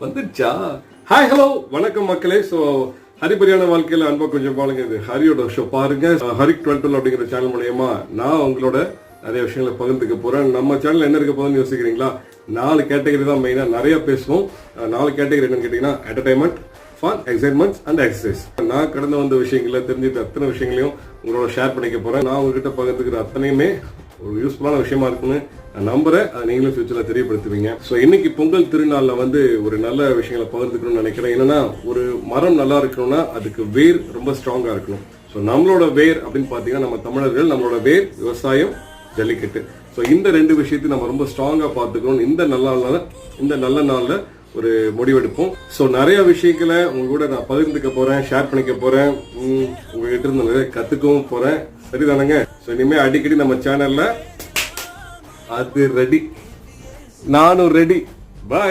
வந்துடுச்சா? Hi hello வணக்கம் மக்களே. ஸோ ஹரிபரியான வாழ்க்கையில் அன்பா கொஞ்சம் பாருங்க. இது ஹரியோட ஷோ பாருங்க. Uh, ஹரிக் டுவெல் அப்படிங்கிற சேனல் மூலயமா நான் உங்களோட நிறைய விஷயங்களை பகிர்ந்துக்க போறேன். நம்ம சேனல் என்ன இருக்க போதுன்னு யோசிக்கிறீங்களா? நாலு கேட்டகரி தான் மெயினாக நிறைய பேசுவோம். Uh, நாலு கேட்டகரி என்னன்னு கேட்டிங்கன்னா entertainment fun excitements and exercise நான் கடந்து வந்த விஷயங்களை தெரிஞ்சுட்டு அத்தனை விஷயங்களையும் உங்களோட ஷேர் பண்ணிக்க போறேன். நான் உங்ககிட்ட பகிர்ந்துக்கிற அத்தனையுமே ஒரு யூஸ்ஃபுல்லான விஷயமா இருக்குன்னு நான் நம்புறேன். அதை நீங்களும் ஃபியூச்சரில் தெரியப்படுத்துவீங்க. ஸோ இன்னைக்கு பொங்கல் திருநாளில் வந்து ஒரு நல்ல விஷயங்களை பகிர்ந்துக்கணும்னு நினைக்கிறேன். என்னன்னா ஒரு மரம் நல்லா இருக்கணும்னா அதுக்கு வேர் ரொம்ப ஸ்ட்ராங்காக இருக்கணும். ஸோ நம்மளோட வேர் அப்படின்னு பார்த்தீங்கன்னா நம்ம தமிழர்கள் நம்மளோட வேர் விவசாயம் ஜல்லிக்கட்டு. ஸோ இந்த ரெண்டு விஷயத்தையும் நம்ம ரொம்ப ஸ்ட்ராங்காக பார்த்துக்கணும். இந்த நல்ல நாளில் இந்த நல்ல நாளில் ஒரு முடிவெடுப்போம். ஸோ நிறைய விஷயங்களை உங்க கூட நான் பகிர்ந்துக்க போகிறேன் ஷேர் பண்ணிக்க போகிறேன் உங்ககிட்ட இருந்து நிறைய கற்றுக்கவும் போகிறேன் சரிதானங்க? ஸோ இனிமே அடிக்கடி நம்ம சேனல்ல அது ரெடி நானும் ரெடி